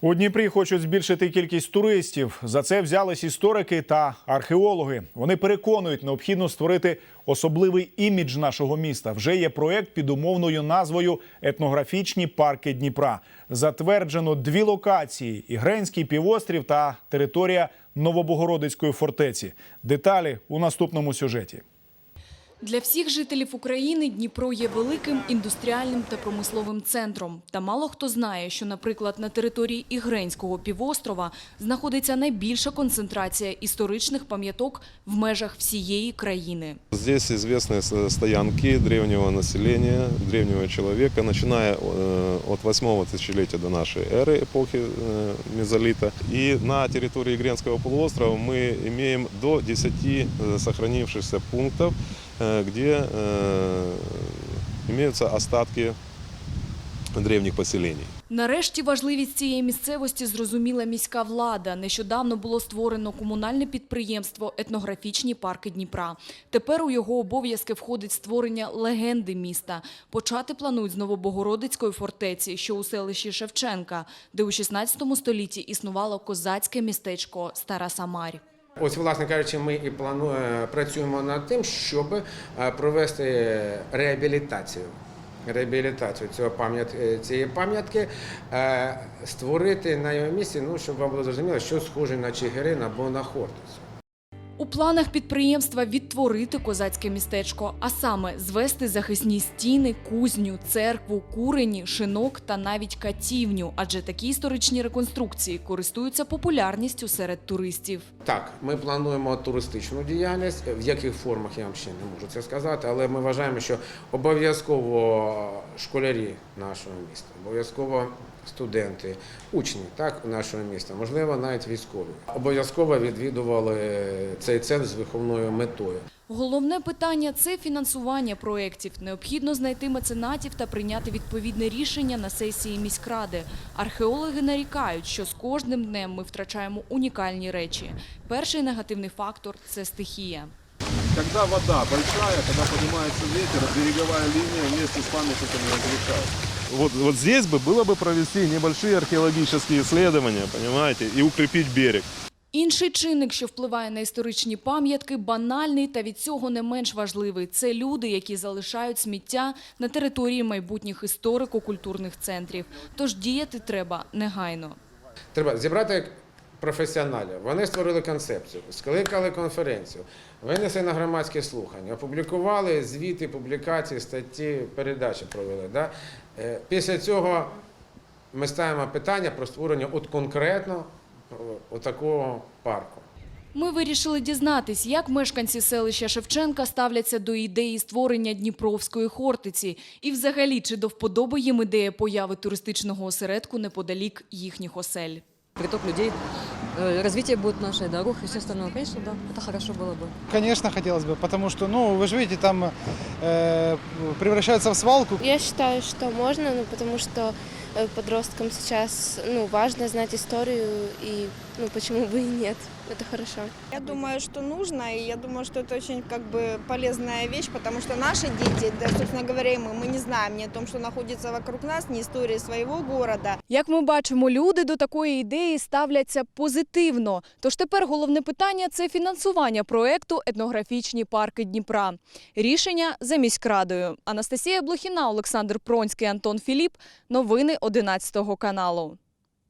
У Дніпрі хочуть збільшити кількість туристів. За це взялись історики та археологи. Вони переконують, необхідно створити особливий імідж нашого міста. Вже є проект під умовною назвою Етнографічні парки Дніпра. Затверджено дві локації: Ігренський півострів та територія Новобогородицької фортеці. Деталі у наступному сюжеті. Для всіх жителів України Дніпро є великим індустріальним та промисловим центром. Та мало хто знає, що, наприклад, на території Ігренського півострова знаходиться найбільша концентрація історичних пам'яток в межах всієї країни. Здесь известны с- стоянки древнего населения, древнего человека, начиная э, от 8 тысячелетия до нашей эры, эпохи э, мезолита. И на территории Игренского полуострова мы имеем до 10 э, сохранившихся пунктов, э, где э, имеются остатки древних поселений. Нарешті важливість цієї місцевості зрозуміла міська влада. Нещодавно було створено комунальне підприємство «Етнографічні парки Дніпра». Тепер у його обов'язки входить створення легенди міста. Почати планують з Новобогородицької фортеці, що у селищі Шевченка, де у 16 столітті існувало козацьке містечко Стара Самарь. Ось, власне кажучи, ми і плануємо працюємо над тим, щоб е, провести реабілітацію. Реабілітацію цього пам'ят е, цієї пам'ятки, е, створити на його місці, ну щоб вам було зрозуміло, що схоже на Чигирин або на Хортицю. У планах підприємства відтворити козацьке містечко, а саме звести захисні стіни, кузню, церкву, курені, шинок та навіть катівню, адже такі історичні реконструкції користуються популярністю серед туристів. Так, ми плануємо туристичну діяльність. В яких формах я вам ще не можу це сказати, але ми вважаємо, що обов'язково школярі нашого міста, обов'язково студенти, учні так, нашого міста, можливо, навіть військові, обов'язково відвідували цей центр з виховною метою. Головне питання це фінансування проєктів. Необхідно знайти меценатів та прийняти відповідне рішення на сесії міськради. Археологи нарікають, що з кожним днем ми втрачаємо унікальні речі. Перший негативний фактор це стихія. Когда вода большая, когда поднимается ветер, береговая линия вместе с памятниками разрушается Вот, вот здесь бы было бы провести небольшие археологические исследования, понимаете, и укрепить берег. Інший чинник, що впливає на історичні пам'ятки, банальний та від цього не менш важливий. Це люди, які залишають сміття на території майбутніх історико-культурних центрів. Тож діяти треба негайно. Треба зібрати професіоналів. Вони створили концепцію, скликали конференцію, винесли на громадські слухання, опублікували звіти, публікації, статті, передачі провели. Да? Е, Після цього ми ставимо питання про створення от конкретно о, такого парку. Ми вирішили дізнатись, як мешканці селища Шевченка ставляться до ідеї створення Дніпровської хортиці і взагалі чи до вподоби їм ідея появи туристичного осередку неподалік їхніх осель. приток людей, развитие будет нашей дорог и все остальное. Конечно, да, это хорошо было бы. Конечно, хотелось бы, потому что, ну, вы же видите, там э, превращается в свалку. Я считаю, что можно, ну, потому что э, подросткам сейчас ну, важно знать историю, и ну, почему бы и нет. Это хорошо. Я думаю, что нужно, и я думаю, что это очень как бы полезная вещь, потому что наши дети, да, собственно говоря, и мы, мы не знаем ни о том, что находится вокруг нас, ни истории своего города. Як ми бачимо, люди до такої ідеї ставляться позитивно. Тож тепер головне питання це фінансування проекту етнографічні парки Дніпра. Рішення за міськрадою. Анастасія Блохіна, Олександр Пронський, Антон Філіп. Новини 11 каналу.